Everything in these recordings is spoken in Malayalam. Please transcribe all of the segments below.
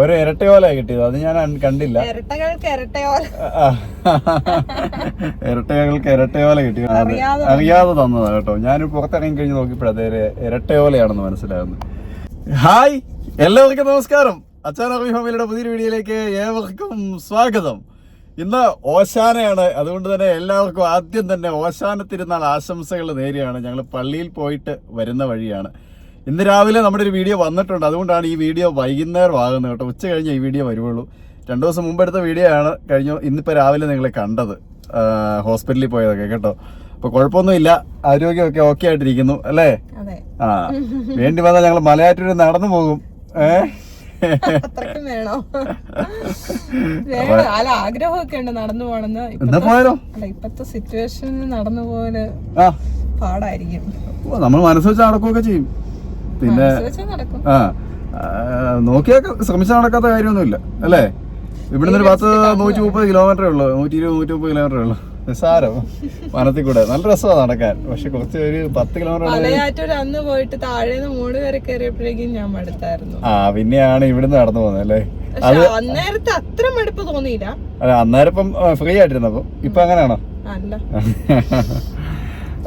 ഒരു ഇരട്ടയോല കിട്ടിയത്. അത് ഞാൻ കണ്ടില്ല. ഇരട്ടകൾക്ക് ഇരട്ടയോല കിട്ടി. അറിയാതെ തന്നതാണ് തന്നതാ കേട്ടോ. ഞാൻ പുറത്തിറങ്ങി കഴിഞ്ഞ് നോക്കിയപ്പോഴത്തേ ഇരട്ടയോലയാണെന്ന് മനസ്സിലാകുന്നു ഹായ് എല്ലാവർക്കും നമസ്കാരം. അച്ഛൻ അറബി ഫാമിലിയുടെ പുതിയൊരു വീഡിയോയിലേക്ക് ഏവർക്കും സ്വാഗതം. ഇന്ന് ഓശാനയാണ്. അതുകൊണ്ട് തന്നെ എല്ലാവർക്കും ആദ്യം തന്നെ ഓശാന തിരുനാൾ ആശംസകൾ നേരെയാണ് ഞങ്ങൾ പള്ളിയിൽ പോയിട്ട് വരുന്ന വഴിയാണ്. ഇന്ന് രാവിലെ നമ്മുടെ ഒരു വീഡിയോ വന്നിട്ടുണ്ട്. അതുകൊണ്ടാണ് ഈ വീഡിയോ വൈകുന്നേരം ആകുന്നത് കേട്ടോ. ഉച്ച കഴിഞ്ഞ് ഈ വീഡിയോ വരുവുള്ളൂ. രണ്ടു ദിവസം മുമ്പ് എടുത്ത വീഡിയോ ആണ് കഴിഞ്ഞു ഇന്നിപ്പോൾ രാവിലെ നിങ്ങളെ കണ്ടത്. ഹോസ്പിറ്റലിൽ പോയതൊക്കെ കേട്ടോ. അപ്പൊ കുഴപ്പമൊന്നുമില്ല. ആരോഗ്യമൊക്കെ ഓക്കെ ആയിട്ടിരിക്കുന്നു അല്ലേ? ആ വേണ്ടി വന്നാൽ ഞങ്ങൾ മലയാറ്റൂര് നടന്നു പോകും. ഏ? അത്രയ്ക്കും വേണോ? വേണം? അല്ല ആഗ്രഹമൊക്കെ ഉണ്ട് നടന്നു പോണെന്ന് ഇപ്പത്തെ സിറ്റുവേഷനിൽ നടന്നു പോകൽ പാടായിരിക്കും. നമ്മൾ മനസ്സ് വെച്ച് നടക്കുകയൊക്കെ ചെയ്യും. പിന്നെ ആ നോക്കിയാ നോക്കിയാൽ ശ്രമിച്ചാൽ നടക്കാത്ത കാര്യമൊന്നുമില്ല അല്ലേ? ഇവിടുന്ന് ഒരു പത്ത് നൂറ്റി മുപ്പത് കിലോമീറ്ററേ ഉള്ളൂ നൂറ്റി ഇരുപത് നൂറ്റി മുപ്പത് കിലോമീറ്ററേ ഉള്ളൂ. നിസ്സാരം. വനത്തിൽ കൂടെ. നല്ല രസമാണ് നടക്കാൻ. പക്ഷെ കുറച്ച് ഒരു പത്ത് കിലോമീറ്റർ അന്ന് പോയിട്ട് താഴെ മൂന്ന് വരെ കയറിയപ്പോഴേക്കും ഞാൻ മടുത്തായിരുന്നു. ആ പിന്നെയാണ് ഇവിടുന്ന് നടന്നു പോകുന്നത് അല്ലേ? അന്നേരത്തെ അത്ര മടുപ്പ് തോന്നിയില്ല. അല്ല അന്നേരം ഇപ്പം ഫ്രീ ആയിട്ടിരുന്നപ്പോ. ഇപ്പൊ അങ്ങനെയാണോ? അല്ല.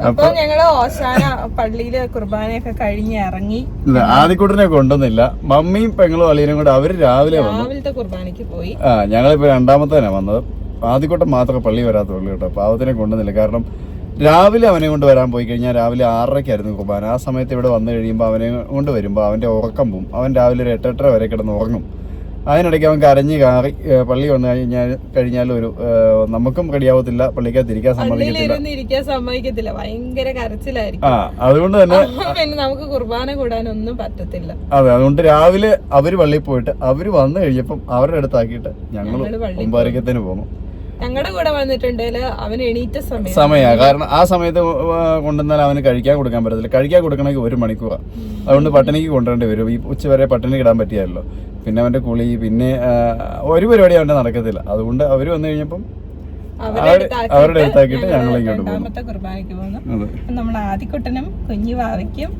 അപ്പൊ ഞങ്ങൾ ഓശാന പള്ളിയിൽ കുർബാനയൊക്കെ കഴിഞ്ഞ് ഇറങ്ങി. ഇല്ല ആദ്യക്കൂട്ടനെ കൊണ്ടുവന്നില്ല. മമ്മിയും പെങ്ങളും അളിയനും കൂടെ അവർ രാവിലെ വന്നു. രാവിലത്തെ കുർബാനയ്ക്ക് പോയി. ആ ഞങ്ങളിപ്പോ രണ്ടാമത്തേനാ വന്നത്. ആദ്യക്കൂട്ടം മാത്രമേ പള്ളി വരാത്തുള്ളൂ കേട്ടോ. പാവത്തിനെ കൊണ്ടുവന്നില്ല. കാരണം രാവിലെ അവനെ കൊണ്ട് വരാൻ പോയി കഴിഞ്ഞാൽ രാവിലെ ആറരയ്ക്കായിരുന്നു കുർബാന. ആ സമയത്ത് ഇവിടെ വന്നു കഴിയുമ്പോൾ അവനെ കൊണ്ട് വരുമ്പോൾ അവന്റെ ഉറക്കം പോവും. അവൻ രാവിലെ ഒരു എട്ടെട്ടര വരെ കിടന്ന് ഉറങ്ങും. അതിനിടയ്ക്ക് അവൻ കരഞ്ഞ് കാറി പള്ളി വന്നു കഴിഞ്ഞാൽ കഴിഞ്ഞാൽ ഒരു നമുക്കും റെഡിയാവത്തില്ല പള്ളിക്കകത്ത് ഇരിക്കാൻ സമ്മതിക്കത്തില്ല. പള്ളിയിലിരുന്ന് ഇരിക്കാൻ സമ്മതിക്കത്തില്ല ഭയങ്കര കരച്ചിലായിരിക്കും. ആ അതുകൊണ്ട് തന്നെ നമുക്ക് കുർബാന കൂടാനൊന്നും പറ്റത്തില്ല. അതെ അതുകൊണ്ട് രാവിലെ അവർ പള്ളിയിൽ പോയിട്ട് അവർ വന്നു കഴിഞ്ഞപ്പം അവരുടെ അടുത്താക്കിയിട്ട് ഞങ്ങൾ ഞങ്ങൾ പോകുന്നു പോന്നു. ഞങ്ങളുടെ കൂടെ വന്നിട്ടുണ്ടെങ്കിൽ അവൻ എണീറ്റ സമയം. സമയാ. കാരണം ആ സമയത്ത് കൊണ്ടുവന്നാൽ അവന് കഴിക്കാൻ കൊടുക്കാൻ പറ്റത്തില്ല. കഴിക്കാൻ കൊടുക്കണമെങ്കിൽ ഒരു മണിക്കൂറാണ് അതുകൊണ്ട് പട്ടിണിക്ക് കൊണ്ടുവരേണ്ടി വരും. ഈ ഉച്ച വരെ പട്ടിണി ഇടാൻ പറ്റിയല്ലോ പിന്നെ അവന്റെ കുളി പിന്നെ ഒരു പരിപാടി അവന്റെ നടക്കത്തില്ല. അതുകൊണ്ട് അവർ വന്നു കഴിഞ്ഞപ്പം അവരുടെ അടുത്താക്കിയിട്ട് ഞങ്ങൾ ഞങ്ങൾ ഇങ്ങോട്ട് രണ്ടാമത്തെ കുർബാനയ്ക്ക് പോകുന്നു. ആദ്യക്കുട്ടനും കുഞ്ഞു വാവയ്ക്കും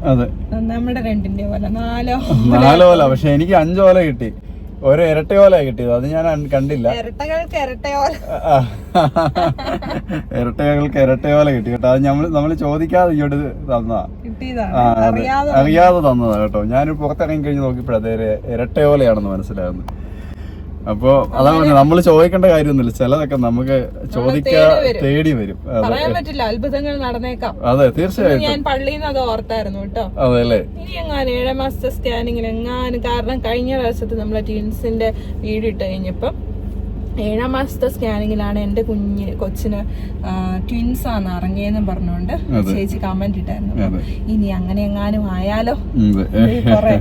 നമ്മുടെ രണ്ടിന്റെ പോലെ നാലോ നാലോല പക്ഷെ എനിക്ക് അഞ്ചോല കിട്ടി. ഒരു ഇരട്ട ഇരട്ടയോല കിട്ടിയത്. അത് ഞാൻ കണ്ടില്ല. ഇരട്ടകൾക്ക് ഇരട്ടയോ ആ. ഇരട്ടകൾക്ക് ഇരട്ടയോല കിട്ടി കേട്ടോ. അത് നമ്മൾ നമ്മൾ ചോദിക്കാതെ ഇങ്ങോട്ട് തന്നതാ. അറിയാതെ തന്നതാണ് തന്നതാ കേട്ടോ. ഞാൻ പുറത്തിറങ്ങി കഴിഞ്ഞ് നോക്കിയപ്പോഴേ ഇരട്ടയോലയാണെന്ന് മനസ്സിലാകുന്നത് അപ്പോ അതാണ് നമ്മൾ ചോദിക്കേണ്ട കാര്യമൊന്നുമില്ല. ചിലതൊക്കെ നമുക്ക് ചോദിക്കാ തേടി വരും. അതെ. പറയാൻ പറ്റില്ല. അത്ഭുതങ്ങൾ നടന്നേക്കാം. അതെ തീർച്ചയായും ഞാൻ പള്ളിയിൽ നിന്ന് അത് ഓർത്തായിരുന്നു കേട്ടോ. അതെ അല്ലേ? ഇനി എങ്ങാനും ഏഴാം മാസത്തെ സ്കാനിങ്ങിൽ എങ്ങാനും കാരണം കഴിഞ്ഞ പ്രാവശ്യത്തെ നമ്മളെ ടീൻസിന്റെ വീട് ഇട്ട് കഴിഞ്ഞപ്പം ഏഴാം മാസത്തെ സ്കാനിങ്ങിലാണ് എന്റെ കുഞ്ഞ് കൊച്ചിന് ട്വിൻസ് ആണ് ഇറങ്ങിയെന്നും പറഞ്ഞുകൊണ്ട് ചേച്ചി കമന്റ് ഇട്ടായിരുന്നു. ഇനി അങ്ങനെ എങ്ങാനും ആയാലോ കുറെ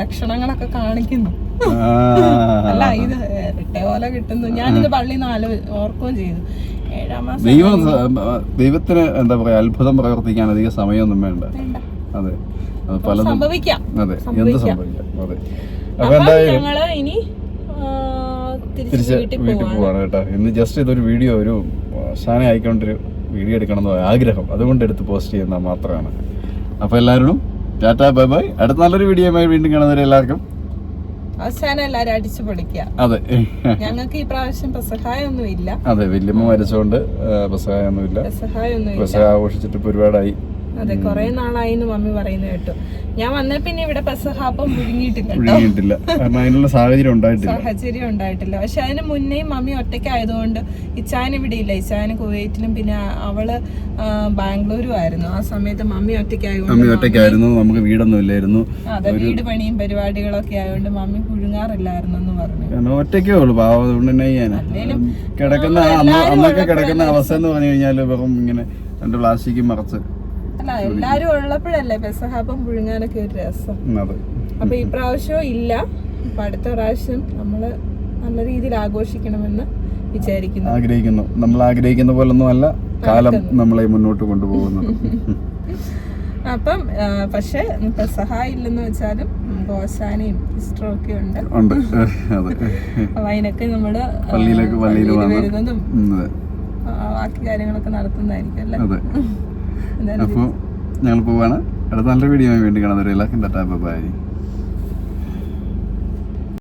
ലക്ഷണങ്ങളൊക്കെ കാണിക്കുന്നു. അല്ല ഇത് ഇട്ട പോലെ കിട്ടുന്നു. ഞാനിത് പള്ളിയിൽ നിന്ന് ആലോ ഓർക്കുകയും ചെയ്തു. ദൈവം ദൈവത്തിന് എന്താ പറയാ അത്ഭുതം പ്രവർത്തിക്കാൻ അധികം സമയമൊന്നും വേണ്ട. അതെ. പലതും സംഭവിക്കാം. അതെ എന്ത് സംഭവിക്കാം. അതെ. അപ്പൊ എന്തായാലും ഞങ്ങൾ ഇനി തിരിച്ച് വീട്ടിൽ പോവാണ്. കേട്ടോ. ഇന്ന് ജസ്റ്റ് ഇതൊരു വീഡിയോ ഒരു ഷാന ആയിക്കൊണ്ടൊരു വീഡിയോ എടുക്കണം എന്ന് ആഗ്രഹം. അതുകൊണ്ട് എടുത്ത് പോസ്റ്റ് ചെയ്യുന്ന മാത്രമാണ്. അപ്പൊ എല്ലാവരും ടാറ്റാ ബൈ ബൈ. അടുത്ത നല്ലൊരു വീഡിയോയുമായി വീണ്ടും കാണുന്നവരെ എല്ലാവർക്കും അവസാനം എല്ലാരും അടിച്ചു പൊളിക്കുക. അതെ. ഞങ്ങൾക്ക് ഈ പ്രാവശ്യം പ്രസഹായൊന്നും ഇല്ല അതെ വല്യമ്മ മരിച്ചോണ്ട് പ്രസഹായൊന്നും ഇല്ല ഇല്ല പെസഹ ആഘോഷിച്ചിട്ട് ഒരുപാടായി. അതെ കൊറേ നാളായി എന്ന് മമ്മി പറയുന്നത് കേട്ടു. ഞാൻ വന്ന പിന്നെ ഇവിടെ പെസഹാപ്പം മുഴുങ്ങിയിട്ടില്ല അതിനുള്ള സാഹചര്യം ഉണ്ടായിട്ടില്ല. സാഹചര്യം ഉണ്ടായിട്ടില്ല. പക്ഷെ അതിന് മുന്നേ മമ്മി ഒറ്റയ്ക്കായതുകൊണ്ട് ഇച്ചാൻ ഇവിടെ ഇല്ല. ഇച്ചാൻ കുവൈറ്റിലും പിന്നെ അവൾ ബാംഗ്ലൂരും ആയിരുന്നു. ആ സമയത്ത് മമ്മി ഒറ്റയ്ക്കായതുകൊണ്ട് മമ്മി ഒറ്റയ്ക്കായിരുന്നു. നമുക്ക് വീടൊന്നും ഇല്ലായിരുന്നു. അതെ വീട് പണിയും പരിപാടികളൊക്കെ ആയതുകൊണ്ട് മമ്മി പുഴുങ്ങാറില്ലായിരുന്നു എന്ന് പറഞ്ഞു. കാരണം ഒറ്റയ്ക്കേ ഉള്ളൂ. പാവം അതുകൊണ്ട് തന്നെ ചെയ്യാനാ കിടക്കുന്ന അന്നൊക്കെ കിടക്കുന്ന അവസ്ഥ എന്ന് പറഞ്ഞു കഴിഞ്ഞാൽ വെറും ഇങ്ങനെ രണ്ട് പ്ലാസ്റ്റിക്കും മറച്ച് അല്ല എല്ലാരും ഉള്ളപ്പോഴല്ലേ പെസഹാപ്പം പുഴുങ്ങാനൊക്കെ ഒരു രസം. അപ്പൊ ഈ പ്രാവശ്യവും ഇല്ല. അപ്പൊ അടുത്ത പ്രാവശ്യം നമ്മൾ നല്ല രീതിയിൽ ആഘോഷിക്കണമെന്ന് വിചാരിക്കുന്നു. ആഗ്രഹിക്കുന്നു. നമ്മൾ ആഗ്രഹിക്കുന്ന പോലൊന്നും അല്ല കാലം നമ്മളെ മുന്നോട്ട് കൊണ്ടുപോകുന്നത്. അപ്പം പക്ഷെ സഹായില്ലെന്ന് ഇല്ലെന്ന് വെച്ചാലും ഗോശാനയും ഈസ്റ്ററും ഒക്കെ ഉണ്ട്. അപ്പൊ അതിനൊക്കെ നമ്മൾ വരുന്നതും ബാക്കി കാര്യങ്ങളൊക്കെ നടത്തുന്നതായിരിക്കും അല്ലേ? അപ്പോൾ ഞങ്ങൾ പോവാണ്. അടുത്ത നല്ല വീഡിയോ വേണ്ടി കാണാൻ എല്ലാവർക്കും ടാറ്റാ ബൈ